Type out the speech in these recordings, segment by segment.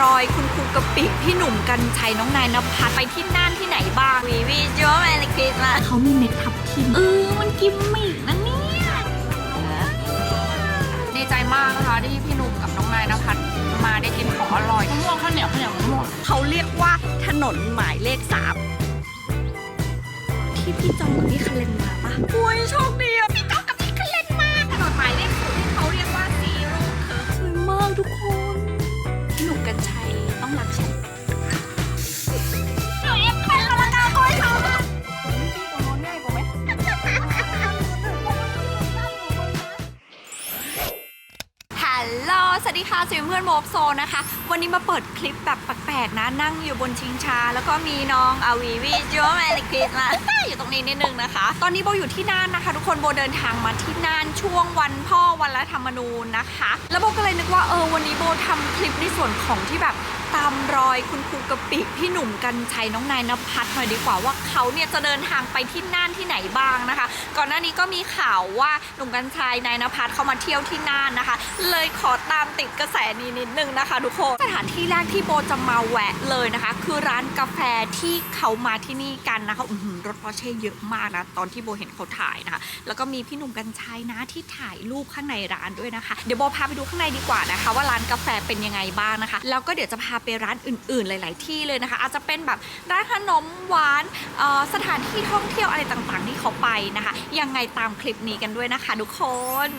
รอยคุณครูกะปิพี่หนุ่มกันชัยน้องนายนภัสไปที่น่านที่ไหนบ้างวีวีจัวแมนคริสมาเขามีเม็ดทับทิมเออมันกิมมิกนะเนี่ยดีใจมากนะคะที่พี่หนุ่มกับน้องนายนภัสมาได้กินของอร่อยมะม่วงข้าวเหนียวข้าวเหนียวมะม่วงเขาเรียกว่าถนนหมายเลขสามที่พี่จองกับพี่คันเลนมาปะโอ้ยโชคดีอะพี่จองกับพี่คันเลนมาถนนหมายเลขศูนย์ที่เขาเรียกว่าซีโร่เคิร์ฟสวยมากทุกคน วัสดีค่ะสิเพื่อนโมบโซนะคะ วันนี้มาเปิดคลิปแบบแปลกๆนะ นั่งอยู่บนชิงช้า แล้วก็มีน้องอาวีวีจิวแมนคริสมาอยู่ตรงนี้นิดนึงนะคะ ตอนนี้โบอยู่ที่น่านนะคะ ทุกคนโบเดินทางมาที่น่านช่วงวันพ่อวันรัฐธรรมนูญนะคะ แล้วโบก็เลยนึกว่าเออวันนี้โบทำคลิปในส่วนของที่แบบ ตามรอยคุณครูกะปิพี่หนุ่มกันชัยน้องนายนภัสหน่อยดีกว่าว่าเขาเนี่ยจะเดินทางไปที่น่านที่ไหนบ้างนะคะ ก่อนหน้านี้ก็มีข่าวว่าหนุ่มกันชัยนายนภัสเขามาเที่ยวที่น่านนะคะ เลยขอตามติดกระแสนี้นิดนึงนะคะ ทุกคนสถานที่แรกที่โบจะมาแวะเลยนะคะ คือร้านกาแฟที่เขามาที่นี่กันนะคะอื้อหือรถพอเช่เยอะมากนะตอนที่โบเห็นเขาถ่ายนะคะ แล้วก็มีพี่หนุ่มกัญชัยนะที่ถ่ายรูปข้างในร้านด้วยนะคะ เดี๋ยวโบพาไปดูข้างในดีกว่านะคะ ว่าร้านกาแฟเป็นยังไงบ้างนะคะ แล้วก็เดี๋ยวจะพาไปร้านอื่น ๆ หลาย ๆ ที่เลยนะคะ อาจจะเป็นแบบร้านขนมหวานสถานที่ท่องเที่ยวอะไรต่าง ๆ ที่เขาไปนะคะ ยังไงตามคลิปนี้กันด้วยนะคะทุกคน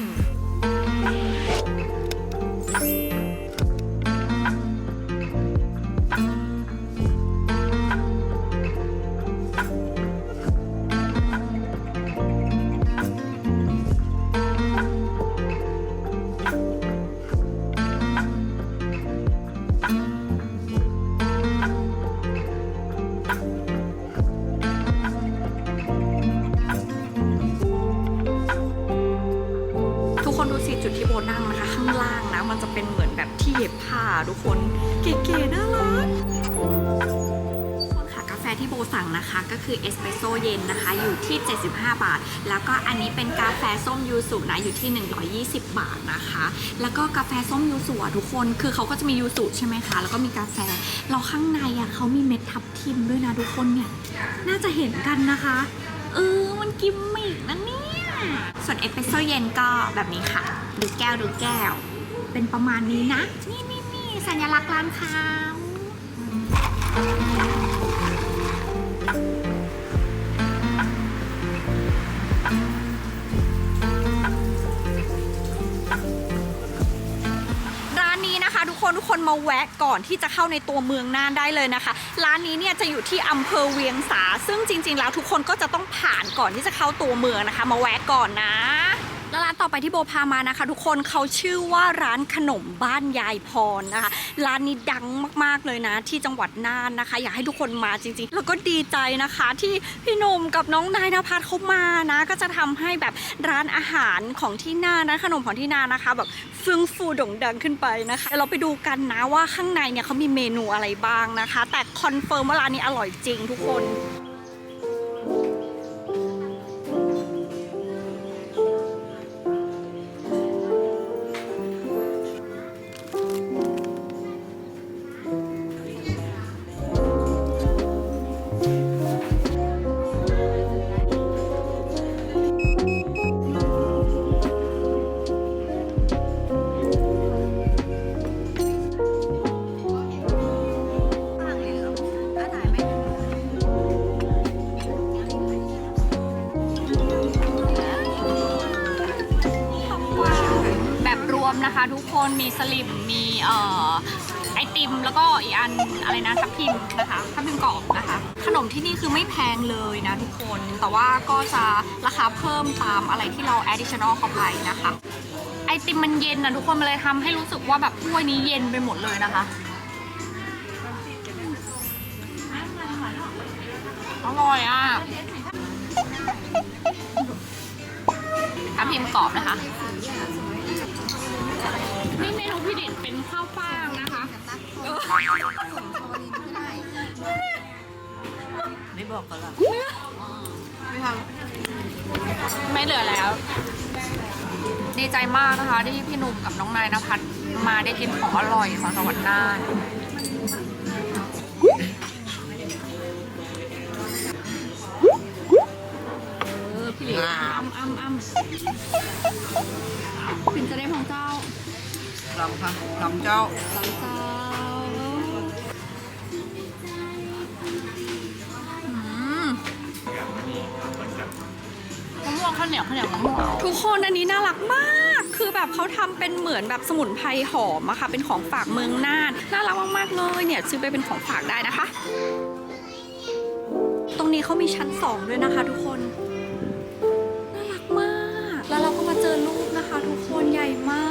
อยู่ที่ 120 บาทนะคะ แล้วก็กาแฟส้มยูสุอะทุกคนคือเขาก็จะมียูสุใช่ไหมคะ แล้วก็มีกาแฟเราข้างในอะเขามีเม็ดทับทิมด้วยนะทุกคนเนี่ยน่าจะเห็นกันนะคะ เออมันกิมมิกนะเนี่ยส่วนเอสเปรสโซเย็นก็แบบนี้ค่ะ ดูแก้วดูแก้ว เป็นประมาณนี้นะ นี่นี่นี่สัญลักษณ์ร้านค้า นทุกคนทุกคนมาแวะก่อนที่จะเข้าในตัวเมืองน่านได้เลยนะคะ ร้านนี้เนี่ยจะอยู่ที่อำเภอเวียงสา ซึ่งจริง ๆ แล้วทุกคนก็จะต้องผ่านก่อนที่จะเข้าตัวเมืองนะคะ มาแวะก่อนนะ แล้วร้านต่อไปที่โบพามานะคะ ทุกคนเขาชื่อว่าร้านขนมบ้านยายพรนะคะ ร้านนี้ดังมากๆเลยนะ ที่จังหวัดน่านนะคะ อยากให้ทุกคนมาจริง ๆ แล้วก็ดีใจนะคะที่พี่หนุ่มกับน้องนายนภัสเขามานะ ก็จะทำให้แบบร้านอาหารของที่น่านนะขนมของที่น่านนะคะ แบบเฟื่องฟูโด่งดังขึ้นไปนะคะเดี๋ยวเราไปดูกันนะว่าข้างในเนี่ยเขามีเมนูอะไรบ้างนะคะ แต่คอนเฟิร์มว่าร้านนี้อร่อยจริงทุกคนแบ ที่เรา additional เข้าไปนะคะ ไอติมมันเย็นนะทุกคนมันเลยทำให้รู้สึกว่าแบบถ้วยนี้เย็นไปหมดเลยนะคะ อร่อยอะทับทิมกรอบนะคะนี่เมนูพี่ดิดเป็นข้าวฟ่างนะคะไม่บอกกันละไม่ทำไม่เหลือแล้ว ดีใจมากนะคะ ที่พี่หนุ่มกับน้องนายนภัสมาได้กินของอร่อยของจังหวัดน่านเออพี่หลิวอ้ำอ้ำอ้ำปิ่นจะได้ของเจ้าลองค่ะลองเจ้าหลังเจ้า ข้าวเหนียวข้าวเหนียวมะม่วงทุกคนอันนี้น่ารักมาก คือแบบเขาทำเป็นเหมือนแบบสมุนไพรหอมอะค่ะ เป็นของฝากเมืองน่าน น่ารักมากๆเลยเนี่ยซื้อไปเป็นของฝากได้นะคะ ตรงนี้เขามีชั้นสองด้วยนะคะทุกคน น่ารักมาก แล้วเราก็มาเจอรูปนะคะ ทุกคนใหญ่มาก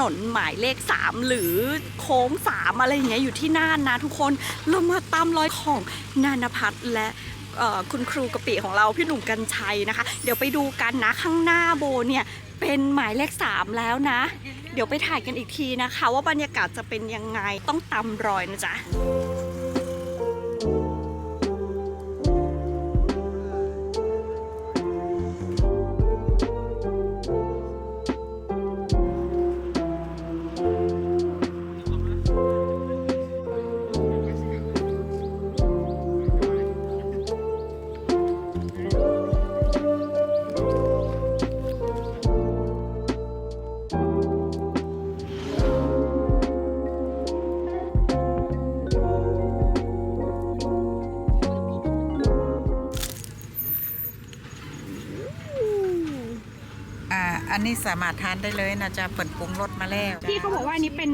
นนหมายเลข 3 หรือโค้ง 3 อะไรอย่างเงี้ยอยู่ที่น่านนะทุกคนเรามาตามรอยของนานพัฒน์และคุณครูกะปิของเราพี่หนุ่มกัญชัยนะคะ เดี๋ยวไปดูกันนะข้างหน้าโบเนี่ยเป็นหมายเลข 3 แล้วนะ เดี๋ยวไปถ่ายกันอีกทีนะคะ ว่าบรรยากาศจะเป็นยังไงต้องตามรอยนะจ๊ะ นนี้สามารถทานได้เลยนะจ๊ะเปิดปรุงรสมาแล้วพี่เขาบอกว่าอันนี้เป็น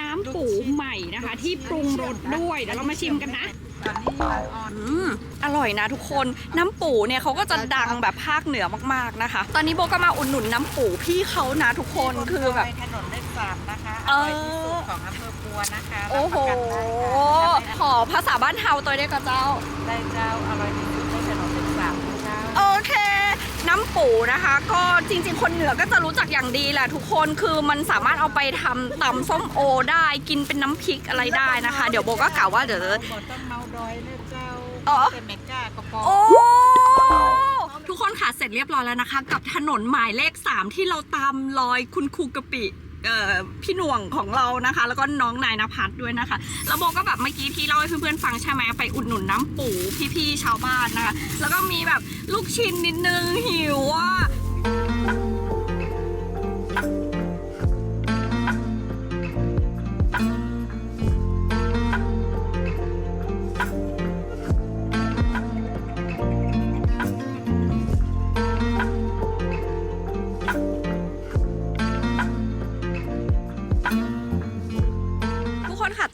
น้ำปูใหม่นะคะ ที่ปรุงรสด้วยเดี๋ยวเรามาชิมกันนะตอนนี้อ่อนอืมอร่อยนะทุกคนน้ำปูเนี่ยเขาก็จะดังแบบภาคเหนือมากๆนะคะ ตอนนี้โบก็มาอุดหนุนน้ำปูพี่เขานะทุกคนคือแบบถนนเลขสามนะคะอเออร่อยที่สุดของอำเภอปัวนะคะโอ้โหรับประกันได้ค่ะขอภาษาบ้านเฮาตัวเดียวกับเจ้าได้เจ้าอร่อยที่สุดในถนนเลขสามเจ้า โอเค น้ำปูนะคะ ก็จริง ๆ คนเหนือก็จะรู้จักอย่างดีแหละทุกคนคือมันสามารถเอาไปทำตำส้มโอได้กินเป็นน้ำพริกอะไรได้นะคะ เดี๋ยวโบก็กล่าวว่าเดี๋ยวบนต้นเมาดอยเลยเจ้าอ๋อ เป็นเมก้ากระป๋องโอ้ ทุกคนค่ะเสร็จเรียบร้อยแล้วนะคะ กับถนนหมายเลข 3 ที่เราตามรอยคุณครูกะปิเอ่อ พี่หน่วงของเรานะคะ แล้วก็น้องนายนภัสด้วยนะคะ แล้วโบก็แบบเมื่อกี้ที่เล่าให้เพื่อนๆฟังใช่ไหมไปอุดหนุนน้ำปูพี่ๆชาวบ้านนะคะ แล้วก็มีแบบลูกชิ้นนิดนึงหิวอะ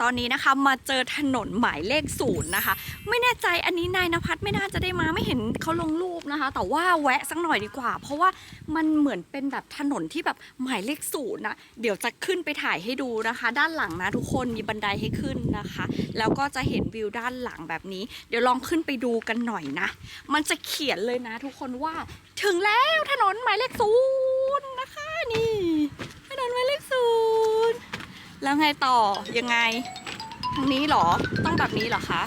อนนี้นะคะ มาเจอถนนหมายเลขศูนย์นะคะ ไม่แน่ใจอันนี้นายนภัสไม่น่าจะได้มาไม่เห็นเขาลงรูปนะคะ แต่ว่าแวะสักหน่อยดีกว่า เพราะว่ามันเหมือนเป็นแบบถนนที่แบบหมายเลขศูนย์นะเดี๋ยวจะขึ้นไปถ่ายให้ดูนะคะ ด้านหลังนะทุกคนมีบันไดให้ขึ้นนะคะ แล้วก็จะเห็นวิวด้านหลังแบบนี้ เดี๋ยวลองขึ้นไปดูกันหน่อยนะ มันจะเขียนเลยนะ ทุกคนว่าถึงแล้วถนนหมายเลขศูนย์นะคะนี่ถนนหมายเลขศูนย์ แล้วไงต่อยังไง ทางนี้เหรอต้องแบบนี้เหรอคะ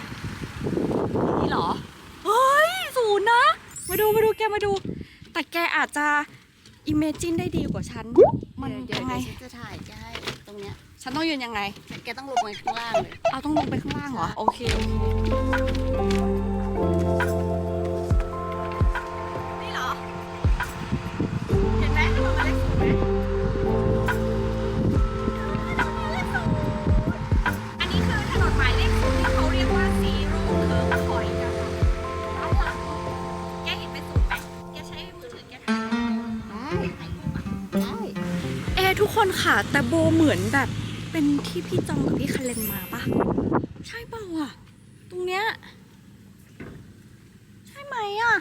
นี่เหรอเฮ้ยศูนย์นะ มาดูมาดูแกมาดู แต่แกอาจจะอิมเมจินได้ดีกว่าฉัน มันเดี๋ยวยังไงเดี๋ยวฉันจะถ่ายแกให้ตรงเนี้ยฉันต้องยืนยังไง แกต้องลงไปข้างล่างเลยเอาต้องลงไปข้างล่างเหรอ โอเค คนค่ะ แต่โบเหมือนแบบเป็นที่พี่จองกับพี่คาเลนมาปะใช่เปล่าอะ ตรงเนี้ย ใช่ไหมอะ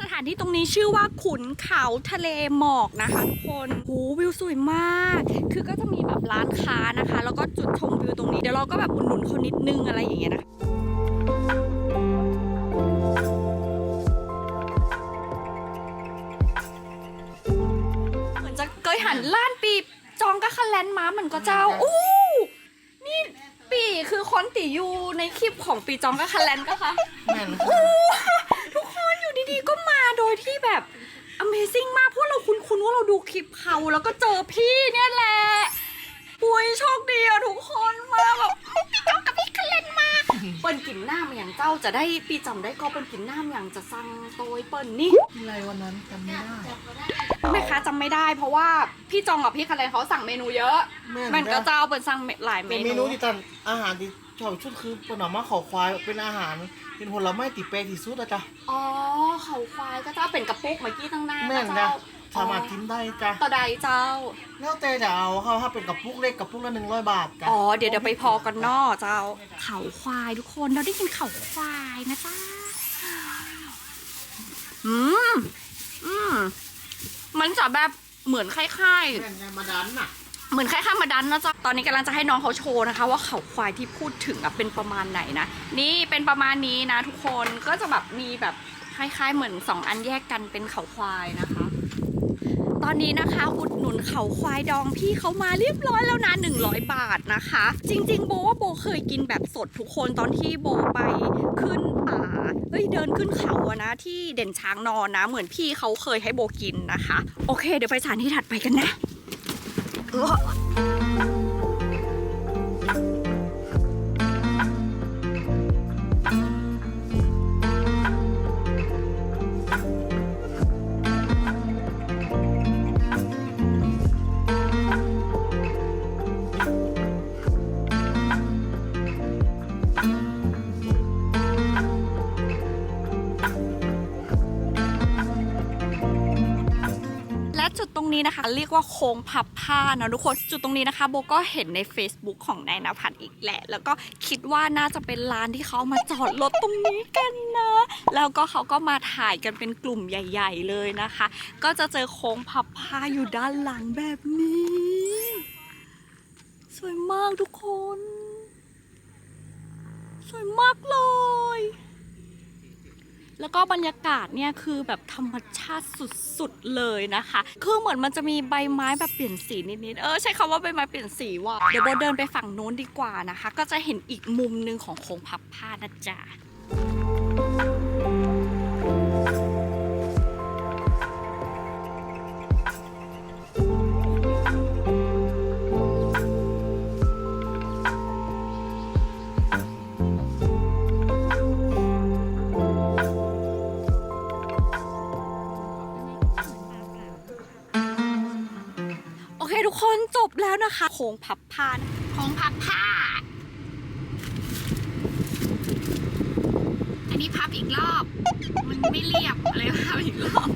สถานที่ตรงนี้ชื่อว่าขุนเขาทะเลหมอกนะคะทุกคนโหวิวสวยมาก คือก็จะมีแบบร้านค้านะคะ แล้วก็จุดชมวิวตรงนี้เดี๋ยวเราก็แบบอุดหนุนเขานิดนึงอะไรอย่างเงี้ยนะเหมือนจะเคยหันล้านปีจองก็ คันแลนด์ม้าเหมือนก็เจ้า อู้ นี่ปีคือคนตีอยู่ในคลิปของปีจองก็คันแลนด์ก็คะแม่นโอ้ทุกคนอยู่ดีๆก็มาโดยที่แบบ Amazing มากเพราะเราคุ้นๆว่าเราดูคลิปเขาแล้วก็เจอพี่เนี่ยแหละ ปุยโชคดีอะทุกคนมาแบบพี่เจ้ากับพี่คเลนมา เปิ้นกินน้ำอย่างเจ้าจะได้ปีจำได้ก็เปิ้นกินน้ำอย่างจะสั่งโตยเปิ้นนี่อะไรวันนั้นจำไม่ได้แม่ค้าจำไม่ได้เพราะว่าพี่จองกับพี่คาเลนเขาสั่งเมนูเยอะแม่นมันก็นะเจ้าเป็นสั่งหลายเมเป็นเมนูนูที่ตันอาหารที่ชอบชุดคือปนหมาเขาควายเป็นอาหารเป็นผลไม้ติเปรที่สุดอะจ้ะ อ๋อเขาควายก็เจ้าเป็นกระปุกเมื่อกี้ตั้งหน้าแม่นก็นะ เจ้า สามารถกินได้จ้ะต่อใดเจ้า แล้วแต่จะเอาเขาถ้าเป็นกระปุกเล็กกระปุกละหนึ่งร้อยบาทจ้ะอ๋อเดี๋ยวเดี๋ยวไปพอกันนอเจ้า เขาควายทุกคนเราได้กินเขาควายนะจ้าอืมอืมมันจะแบบเหมือนคล้ายแม่นไงมาดันน่ะๆเหมือนคล้ายๆมาดันนะจ๊ะ ตอนนี้กำลังจะให้น้องเขาโชว์นะคะ ว่าเขาควายที่พูดถึงอะเป็นประมาณไหนนะ นี่เป็นประมาณนี้นะทุกคน ก็จะแบบมีแบบคล้ายๆเหมือนสองอันแยกกันเป็นเขาควายนะคะ ตอนนี้นะคะ อุดหนุนเขาควายดองพี่เขามาเรียบร้อยแล้วนะ100 บาทนะคะ จริง ๆ โบว่าโบเคยกินแบบสดทุกคนตอนที่โบไปขึ้นป่าเฮ้ยเดินขึ้นเขาอะนะ ที่เด่นช้างนอนนะ เหมือนพี่เขาเคยให้โบกินนะคะ โอเค เดี๋ยวไปสถานที่ถัดไปกันนะ นี้นะคะ เรียกว่าโค้งพับผ้านะทุกคนจุดตรงนี้นะคะโบก็เห็นใน Facebook ของนายนภัทรอีกแหละ แล้วก็คิดว่าน่าจะเป็นร้านที่เขามาจอดรถตรงนี้กันนะ แล้วก็เขาก็มาถ่ายกันเป็นกลุ่มใหญ่ ๆ เลยนะคะ ก็จะเจอโค้งพับผ้าอยู่ด้านหลังแบบนี้ สวยมากทุกคน สวยมากเลย แล้วก็บรรยากาศเนี่ยคือแบบธรรมชาติสุดๆเลยนะคะ คือเหมือนมันจะมีใบไม้แบบเปลี่ยนสีนิดๆ เออใช้คำว่าใบไม้เปลี่ยนสีว่ะ เดี๋ยวโบเดินไปฝั่งโน้นดีกว่านะคะ ก็จะเห็นอีกมุมหนึ่งของโค้งพับผ้านะจ๊ะ นะคะโค้งพับผ้านะโค้งพับผ้า อันนี้พับอีกรอบ มันไม่เรียบเลยพับอีกรอบ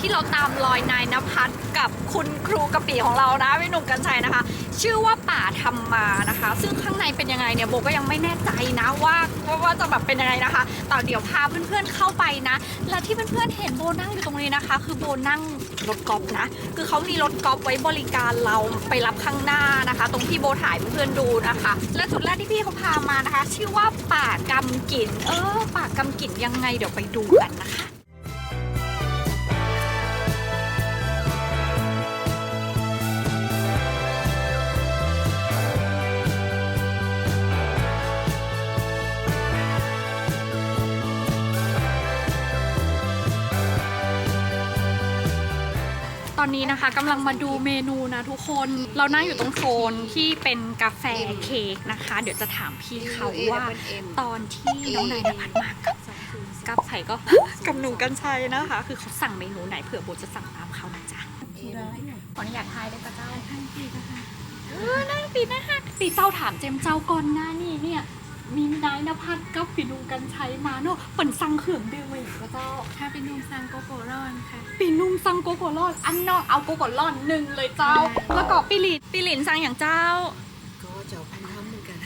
ที่เราตามรอยนายนภัสกับคุณครูกะปิของเรานะพี่หนุ่มกัญชัยนะคะ ชื่อว่าป่าธรรมานะคะ ซึ่งข้างในเป็นยังไงเนี่ยโบก็ยังไม่แน่ใจนะว่าว่าว่าจะแบบเป็นยังไงนะคะแต่เดี๋ยวพาเพื่อนๆเข้าไปนะ และที่เพื่อนๆเห็นโบนั่งอยู่ตรงนี้นะคะ คือโบนั่งรถกอล์ฟนะ คือเขามีรถกอล์ฟไว้บริการเราไปรับข้างหน้านะคะ ตรงที่โบถ่ายเพื่อนๆดูนะคะ และจุดแรกที่พี่เขาพามานะคะ ชื่อว่าป่ากำกิน เออป่ากำกินยังไงเดี๋ยวไปดูกันนะคะ ตอนนี้นะคะกำลังมาดูเมนูนะทุกคน เรานั่งอยู่ตรงโซนที่เป็นกาแฟเค้กนะคะ เดี๋ยวจะถามพี่เขาว่าตอนที่น้องนายนภัสมากับกับไผ่ก็กับหนุ่มกัญชัยนะคะ คือเขาสั่งเมนูไหนเผื่อโบจะสั่งตามเขานะจ๊ะขออนุญาตทายได้ปะเจ้าทายปีนะคะเออนั่งปีนะคะปีเจ้าถามเจมส์เจ้าก่อนหน้านี่เนี่ย มีนายนภัสกับปีนุ่มกัญชัยมาเนอะเปิ่นสั่งเครื่องดื่มมาอย่างก็เจ้า ถ้าเป็นนมซังโกโก้ร้อนค่ะ ปีนุ่มสั่งโกโก้ร้อนอันนอกเอาโกโก้ร้อนหนึ่งเลยเจ้า แล้วก็ปีหลินปีหลินสั่งอย่างเจ้า ก็จะพันทำเหมือนกัน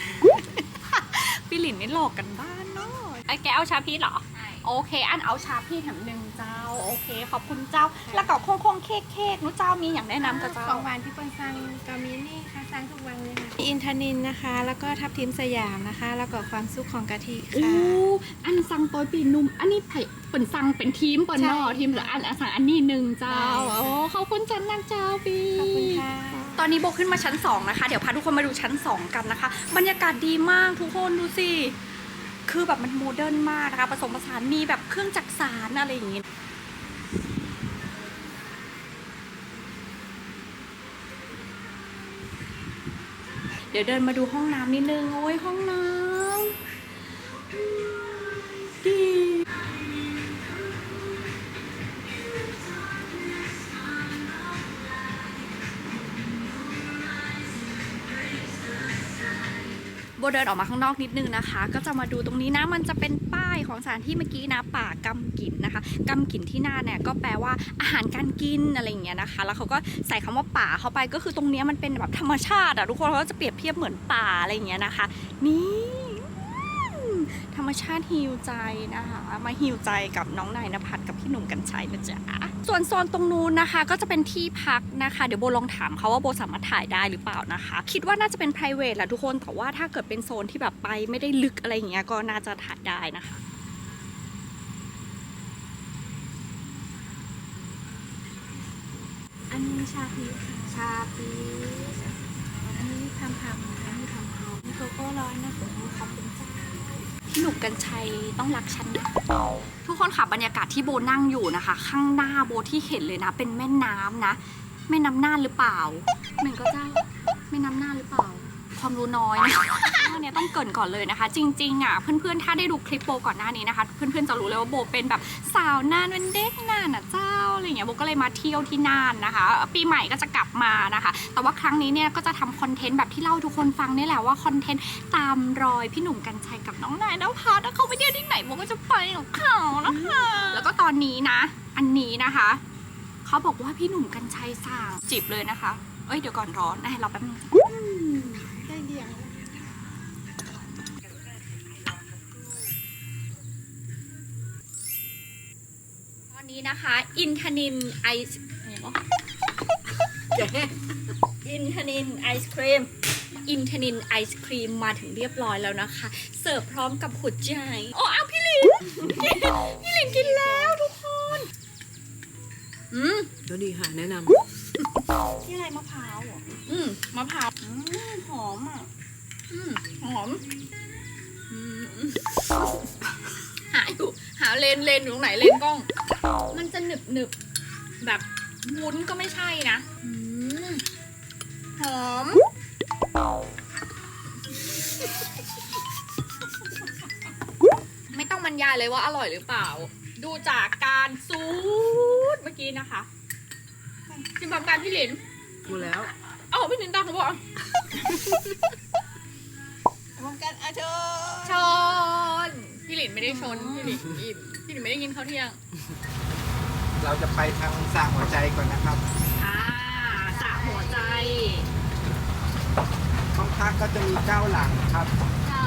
ปีหลินนี่หลอกกันบ้านเนาะไอ้แกเอาชาพีชเหรอ โอเค อันเอาชาพีชแถมหนึ่งเจ้า โอเค ขอบคุณเจ้า แล้วก็โค้งโค้งๆเค้กเค้กนู้เจ้ามีอย่างแนะนำกับเจ้าของหวานที่เปิ้ลซังกามินี่ค่ะซังทุกวันเลยค่ะมีอินทนินนะคะ แล้วก็ทับทิมสยามนะคะ แล้วก็ความสุขของกะทิโอ้ค่ะอันสั่งตัวปีนุ่ม อันนี้ไผ่เปิ่นสั่งเป็นทีมเปิ่นเนอใช่ทีมหรืออันอะสั่งอันนี้หนึ่งเจ้าได้ค่ะโอ้ขอบคุณจันนักเจ้าปีขอบคุณค่ะตอนนี้โบขึ้นมาชั้น 2 นะคะ เดี๋ยวพาทุกคนมาดูชั้น 2 กันนะคะ บรรยากาศดีมากทุกคนดูสิ คือแบบมันโมเดิร์นมากนะคะผสมผสานมีแบบเครื่องจักสารอะไรอย่างงี้เดี๋ยวเดินมาดูห้องน้ำนิดนึง โอ้ยห้องน้ำดี โบเดินออกมาข้างนอกนิดนึงนะคะ ก็จะมาดูตรงนี้นะมันจะเป็นป้ายของสถานที่เมื่อกี้นะป่ากำกินนะคะกำกินที่หน้าเนี่ยก็แปลว่าอาหารการกินอะไรอย่างเงี้ยนะคะ แล้วเขาก็ใส่คำว่าป่าเข้าไปก็คือตรงนี้มันเป็นแบบธรรมชาติอะทุกคนเขาจะเปรียบเทียบเหมือนป่าอะไรอย่างเงี้ยนะคะ นี่ มธรมชาติฮิวใจนะคะ มาฮิวใจกับน้องนายนภัสกับพี่หนุ่มกัญชัยนะจ๊ะ ส่วนโซนตรงนู้นนะคะ ก็จะเป็นที่พักนะคะ เดี๋ยวโบลองถามเขาว่าโบสามารถถ่ายได้หรือเปล่านะคะ คิดว่าน่าจะเป็น p r i v a t e แหละทุกคนแต่ว่าถ้าเกิดเป็นโซนที่แบบไปไม่ได้ลึกอะไรอย่างเงี้ยก็น่าจะถ่ายได้นะคะอันนี้ชาพีชค่ะชาพีอันนี้ทำทำอันนี้ทำทำนี่โกโก้ร้อนนะคุณ พี่หนุ่มกัญชัยต้องรักฉันนะทุกคนค่ะบรรยากาศที่โบนั่งอยู่นะคะ ข้างหน้าโบที่เห็นเลยนะ เป็นแม่น้ำนะ แม่น้ำน่านหรือเปล่าเหมือนก็เจ้าแม่น้ำน่านหรือเปล่า ความรู้น้อยนะอันเนี้ยต้องเกรินก่อนเลยนะคะ จริงๆอะเพื่อนๆ ถ้าได้ดูคลิปโบก่อนหน้านี้นะคะ เพื่อนๆจะรู้เลยว่าโบเป็นแบบสาวน่านเป็นเด็กน่านอะเจ้าอะไรเงี้ยโบก็เลยมาเที่ยวที่น่านนะคะ ปีใหม่ก็จะกลับมานะคะ แต่ว่าครั้งนี้เนี่ยก็จะทำคอนเทนต์แบบที่เล่าทุกคนฟังนี่แหละว่าคอนเทนต์ตามรอยพี่หนุ่มกัญชัยกับน้องนายนภัสถ้าเขาไปเที่ยวที่ไหนโบก็จะไปกับเขานะคะ แล้วก็ตอนนี้นะ อันนี้นะคะเขาบอกว่าพี่หนุ่มกัญชัยสั่งจิบเลยนะคะ เอ้ยเดี๋ยวก่อนร้อนนะเราแป๊บนึง นนี้นะคะ อินทนินไอศอะไรวะอินทนินไอศครีม อินทนินไอศครีมมาถึงเรียบร้อยแล้วนะคะ เสิร์ฟพร้อมกับหัวใจโอ้เอาพี่ลินพี่ลินกินแล้วทุกคน อืมก็ดีค่ะ แนะนที่อะไรมะพร้าวเหรออืมมะพร้าวอืมหอมอะอืมหอมอืมหาอยู่ หาเลนเลนอยู่ตรงไหนเลนกล้อง มันจะหนึบหนึบแบบวุ้นก็ไม่ใช่นะอืมหอม ไม่ต้องบรรยายเลยว่าอร่อยหรือเปล่า ดูจากการซูดเมื่อกี้นะคะชิมพร้อมกันพี่หลินำหมดแล้วเอ้าพี่หลินตามเขาบอกวงการอาเชอชน พี่หลินไม่ได้ชน พี่หลินอิ่มพี่หลินไม่ได้กินข้าวเที่ยง เราจะไปทางสร้างหัวใจก่อนนะครับอ่าสระหัวใจ ห้องพักก็จะมีเก้าหลังครับค่ะ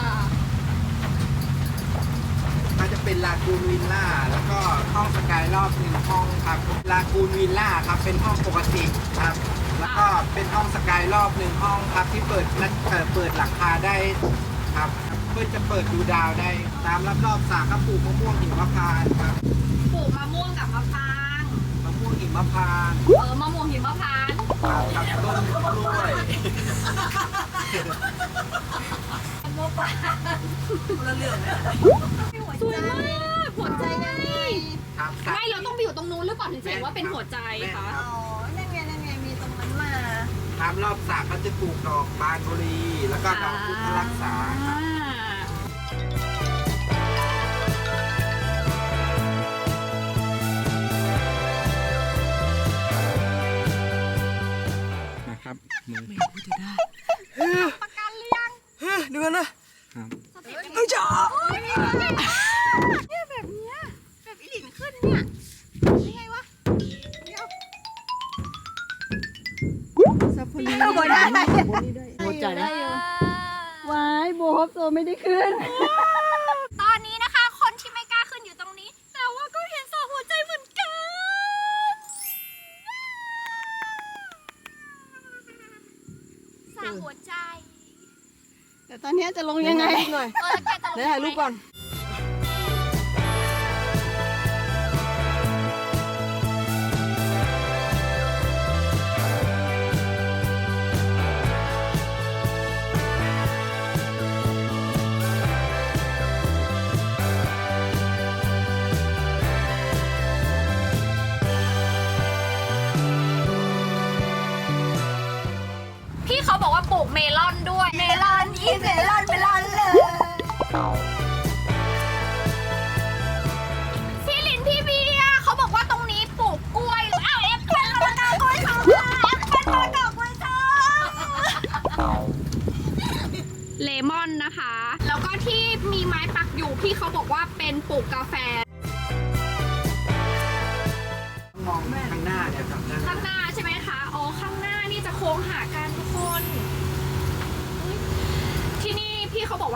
ก็จะเป็นลากูนวิลล่าแล้วก็ห้องสกายรอบหนึ่งห้องครับลากูนวิลล่าครับเป็นห้องปกติครับ แล้วก็เป็นห้องสกายรอบหนึ่งห้องครับที่เปิดนัดเอ่อเปิดหลังคาได้ครับ เพื่อจะเปิดดูดาวได้ ตามรอบๆสระก็ปลูกมะม่วงหิมพานต์ครับปลูกมะม่วงกับมะพร้างมะม่วงหิมพานต์เออมะม่วงหิมพานต์ครับครับต้นกล้วยสวยมากหัวใจไงครับสระไม่เราต้องไปอยู่ตรงนู้นหรือเปล่าถึงจะเห็นว่าเป็นหัวใจคะอ๋อในครับรอบสระก็จะปลูกดอกบานบุรี แล้วก็ดอกพุทธรักษาครับ มือไม่รู้จะได้ประกันหรือยังดูกันนะครับเอ้ยจ้าเนี่ยแบบเนี้ยแบบอีหลินขึ้นเนี่ยยังไงวะซัพพลีเอาบ่ได้โหใจนะวายโบฮบโซไม่ได้ขึ้น ถ่ายรูปก่อน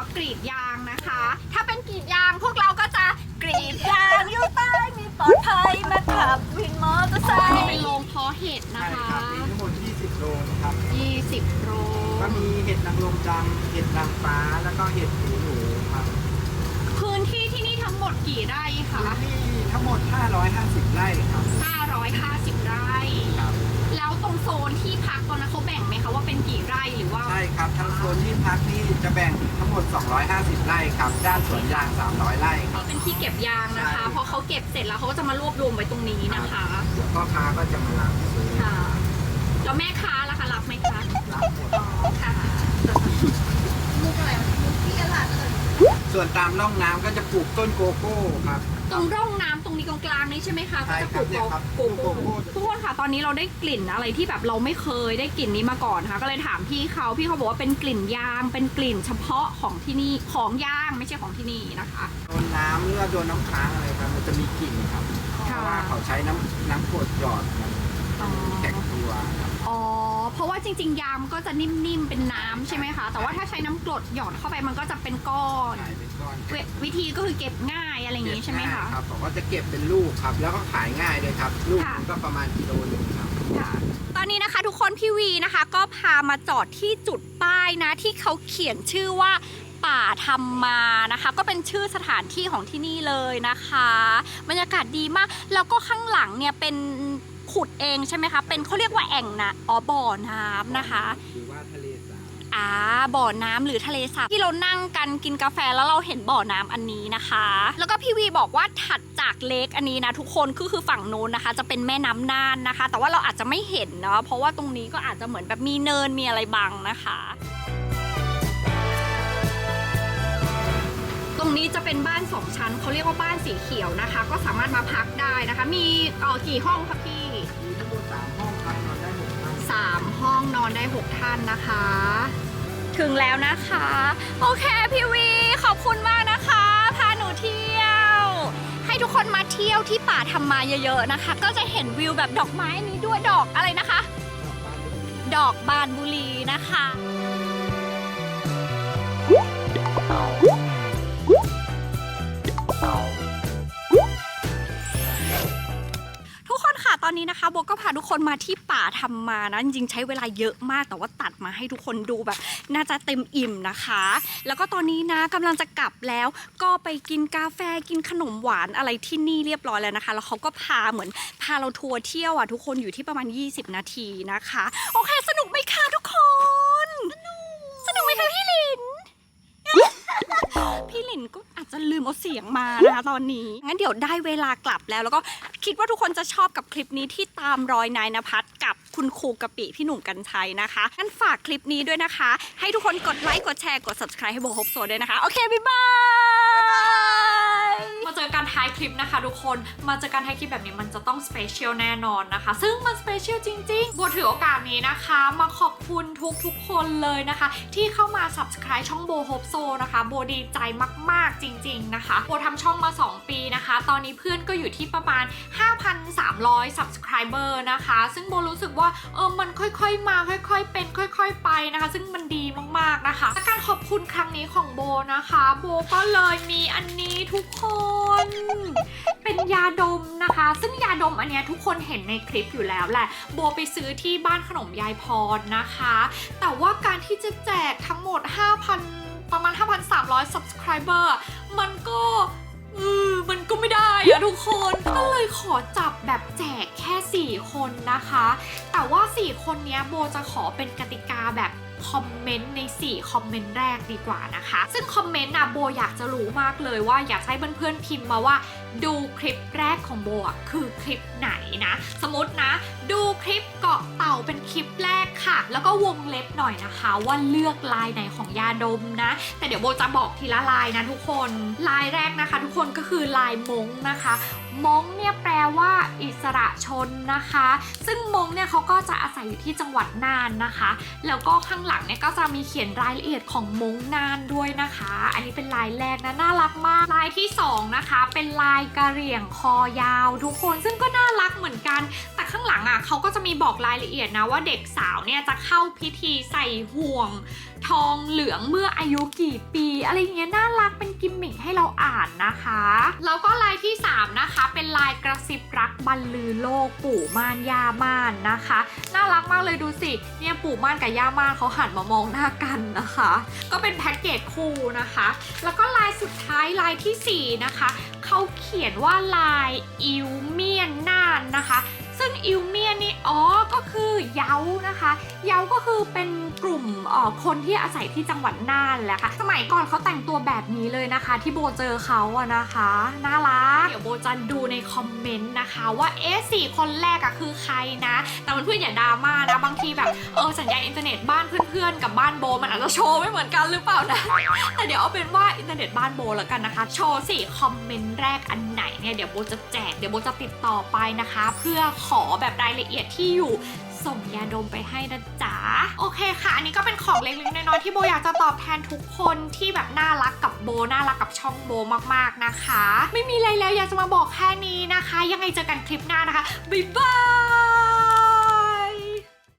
กว่ากรีดยางนะคะ ถ้าเป็นกรีดยางพวกเราก็จะกรีดยางอยู่ใต้มีปลอดภัยมาขับวินมอเตอร์ไซค์เป็นโรงเพาะเห็ดนะใช่คะครับมีทั้งหมด 20โรงครับ 20โรง ก็มีเห็ดนางรมดำเห็ดนางฟ้า แล้วก็เห็ดหูหนูครับพื้นที่ที่นี่ทั้งหมดกี่ไร่คะพื้นที่ทั้งหมด 550 ไร่ครับ550 ไร่ ครับแล้วตรง โซนที่พักตอนนั้นเขาแบ่งไหมคะว่าเป็นกี่ไร่หรือว่า ใช่ครับทั้งโซนที่พักนี่จะแบ่งทั้งหมด 250 ไร่ครับ ด้านสวนยาง 300 ไร่ครับ เป็นที่เก็บยางนะคะใช่พอเขาเก็บเสร็จแล้วเขาก็จะมารวบรวมไว้ตรงนี้นะคะเดี๋ยวพ่อค้าก็จะมารับซื้อค่ะแล้วแม่ค้าล่ะคะรับไหมคะรับหมดค่ะมุกอะไรมุกที่ตลาดเลยส่วนตามร่องน้ำก็จะปลูกต้นโกโก้ครับ ตรงร่องน้ำตรงนี้ตรงกลางนี้ใช่ไหมคะใช่ก็จะปลูกครับเนี่ยครับปลูกปลูกโกโก้ทุกคนค่ะ ตอนนี้เราได้กลิ่นอะไรที่แบบเราไม่เคยได้กลิ่นนี้มาก่อนนะคะก็เลยถามพี่เขาพี่เขาบอกว่าเป็นกลิ่นยาง เป็นกลิ่นเฉพาะของที่นี่ของยางไม่ใช่ของที่นี่นะคะโดนน้ำหรือว่าโดนน้ำค้างอะไรครับมันจะมีกลิ่นครับเพค่ะราะว่าเขาใช้น้ำน้ำกรดหยอดมันอ๋อแข็งตัวครับอ๋อ เพราะว่าจริง ๆ ยางมันก็จะนิ่มๆเป็นน้ำใช่ไหมคะ แต่ว่าถ้าใช้น้ำกรดหยอดเข้าไปมันก็จะเป็นก้อนใช่เป็นก้อนเววิธีก็คือเก็บง่ายอะไรอย่างนี้ใช่ไหมเก็บคะง่ายครับผมก็จะเก็บเป็นลูกครับ แล้วก็ขายง่ายเลยครับ ลูกค่ะนึงก็ประมาณกิโลหนึงครับตอนนี้นะคะทุกคนพี่วีนะคะ ก็พามาจอดที่จุดป้ายนะ ที่เขาเขียนชื่อว่าป่าธรรมานะคะ ก็เป็นชื่อสถานที่ของที่นี่เลยนะคะ บรรยากาศดีมาก แล้วก็ข้างหลังเนี่ยเป็น ขุดเองใช่ไหมคะ เป็นเขาเรียกว่าแอ่งนะอ๋อบ่อน้ำนะคะหรือว่าทะเลสาบอ่าบ่อน้ำหรือทะเลสาบที่เรานั่งกันกินกาแฟแล้วเราเห็นบ่อน้ำอันนี้นะคะ แล้วก็พี่วีบอกว่าถัดจากเลกอันนี้นะทุกคนก็คือฝั่งโน้นนะคะ จะเป็นแม่น้ำน่านนะคะ แต่ว่าเราอาจจะไม่เห็นเนาะเพราะว่าตรงนี้ก็อาจจะเหมือนแบบมีเนินมีอะไรบังนะคะตรงนี้จะเป็นบ้านสองชั้นเขาเรียกว่าบ้านสีเขียวนะคะ ก็สามารถมาพักได้นะคะ มีเอ่อกี่ห้องคะพี่ 3 ห้องนอนได้ 6 ท่านนะคะ ถึงแล้วนะคะ โอเคพี่วีขอบคุณมากนะคะ พาหนูเที่ยว ให้ทุกคนมาเที่ยวที่ป่าธรรมาเยอะๆนะคะ ก็จะเห็นวิวแบบดอกไม้นี้ด้วยดอกอะไรนะคะ ดอกบานบุรีนะคะ อนนี้นะคะโบก็พาทุกคนมาที่ป่าทำมานะจริงๆใช้เวลาเยอะมาก แต่ว่าตัดมาให้ทุกคนดูแบบ น่าจะเต็มอิ่มนะคะ แล้วก็ตอนนี้นะกำลังจะกลับแล้ว ก็ไปกินกาแฟกินขนมหวานอะไรที่นี่เรียบร้อยแล้วนะคะ แล้วเขาก็พาเหมือนพาเราทัวร์เที่ยวอะทุกคนอยู่ที่ประมาณ 20 นาทีนะคะ โอเค สนุกไหมคะทุกคน สนุกไหมคะพี่ลิน พี่หลินก็อาจจะลืมเอาเสียงมานะคะตอนนี้ งั้นเดี๋ยวได้เวลากลับแล้ว แล้วก็คิดว่าทุกคนจะชอบกับคลิปนี้ที่ตามรอยนายนภัสกับคุณครูกะปิพี่หนุ่มกัญชัยนะคะงั้นฝากคลิปนี้ด้วยนะคะ ให้ทุกคนกดไลค์กดแชร์กด subscribe ให้โบฮบโซด้วยนะคะ โอเคบ๊ายบายมาเจอกันท้ายคลิปนะคะทุกคนมาเจอกันท้ายคลิปแบบนี้มันจะต้องสเปเชียลแน่นอนนะคะ ซึ่งมันสเปเชียลจริงๆโบถือโอกาสนี้นะคะ มาขอบคุณทุกๆคนเลยนะคะ ที่เข้ามา subscribe ช่องโบฮบโซนะคะโบดีใจมากๆจริง ๆ นะคะโบทำช่องมา 2 ปีนะคะ ตอนนี้เพื่อนก็อยู่ที่ประมาณ 5,300 subscriber นะคะ ซึ่งโบรู้สึกว่าเออมันค่อยๆมาค่อย ๆ เป็นค่อย ๆ ไปนะคะ ซึ่งมันดีมากๆนะคะและการขอบคุณครั้งนี้ของโบนะคะ โบก็เลยมีอันนี้ทุกคนเป็นยาดมนะคะ ซึ่งยาดมอันเนี้ยทุกคนเห็นในคลิปอยู่แล้วแหละโบไปซื้อที่บ้านขนมยายพรนะคะ แต่ว่าการที่จะแจกทั้งหมด 5,000 ประมาณ 5,300 subscriber มันก็เออมันก็ไม่ได้อะทุกคน ก็เลยขอจับแบบแจกแค่ 4 คนนะคะ แต่ว่า 4 คนเนี้ยโบจะขอเป็นกติกาแบบคอมเมนต์ใน 4 คอมเมนต์แรกดีกว่านะคะ ซึ่งคอมเมนต์นะโบอยากจะรู้มากเลยว่าอยากให้เพื่อนๆพิมพ์มาว่า ดูคลิปแรกของโบอะคือคลิปไหนนะ สมมตินะ ดูคลิปเกาะเต่าเป็นคลิปแรกค่ะ แล้วก็วงเล็บหน่อยนะคะ ว่าเลือกลายไหนของยาดมนะ แต่เดี๋ยวโบจะบอกทีละลายนะทุกคน ลายแรกนะคะ ทุกคนก็คือลายมงนะคะมงเนี่ยแปลว่าอิสระชนนะคะ ซึ่งมงเนี่ยเขาก็จะอาศัยอยู่ที่จังหวัดน่านนะคะ แล้วก็ข้างหลังเนี่ยก็จะมีเขียนรายละเอียดของมงน่านด้วยนะคะ อันนี้เป็นลายแรกนะน่ารักมาก ลายที่สองนะคะเป็นลายกระเหรี่ยงคอยาว ทุกคนซึ่งก็น่ารักเหมือนกัน แต่ข้างหลังอะเขาก็จะมีบอกรายละเอียดนะว่าเด็กสาวเนี่ยจะเข้าพิธีใส่ห่วง ทองเหลืองเมื่ออายุกี่ปี อะไรเงี้ยน่ารักเป็นกิมมิคให้เราอ่านนะคะ แล้วก็ลายที่ 3 นะคะ เป็นลายกระซิบรักบรรลือโลกปู่ม่านย่าม่านนะคะ น่ารักมากเลยดูสิเนี่ยปู่ม่านกับย่าม่านเขาหันมามองหน้ากันนะคะ ก็เป็นแพ็กเกจคู่นะคะ แล้วก็ลายสุดท้ายลายทีสี่4 นะคะเขาเขียนว่าลายอิวเมียนน่านนะคะ ซึ่งอิวเมียนี่อ๋อก็คือเยานะคะเยาก็คือเป็นกลุ่มคนที่อาศัยที่จังหวัดน่านแหละค่ะ สมัยก่อนเขาแต่งตัวแบบนี้เลยนะคะ ที่โบเจอเขาอะนะคะน่ารักเดี๋ยวโบจะดูในคอมเมนต์นะคะ ว่าเอ๊ะสี่คนแรกอะคือใครนะ แต่เพื่อนอย่าดราม่านะบางทีแบบเออสัญญาณอินเทอร์เน็ตบ้านเพื่อนๆกับบ้านโบมันอาจจะโชว์ไม่เหมือนกันหรือเปล่านะแต่เดี๋ยวเอาเป็นว่าอินเทอร์เน็ตบ้านโบแล้วกันนะคะ โชว์สี่คอมเมนต์แรกอันไหนเนี่ยเดี๋ยวโบจะแจกเดี๋ยวโบจะติดต่อไปนะคะ เพื่อขอแบบรายละเอียดที่อยู่ส่งยาดมไปให้นะจ๊ะ โอเคค่ะ อันนี้ก็เป็นของเล็กๆน้อยๆที่โบอยากจะตอบแทนทุกคนที่แบบน่ารักกับโบน่ารักกับช่องโบมากๆนะคะ ไม่มีอะไรแล้วอยากจะมาบอกแค่นี้นะคะ ยังไงเจอกันคลิปหน้านะคะบ๊ายบาย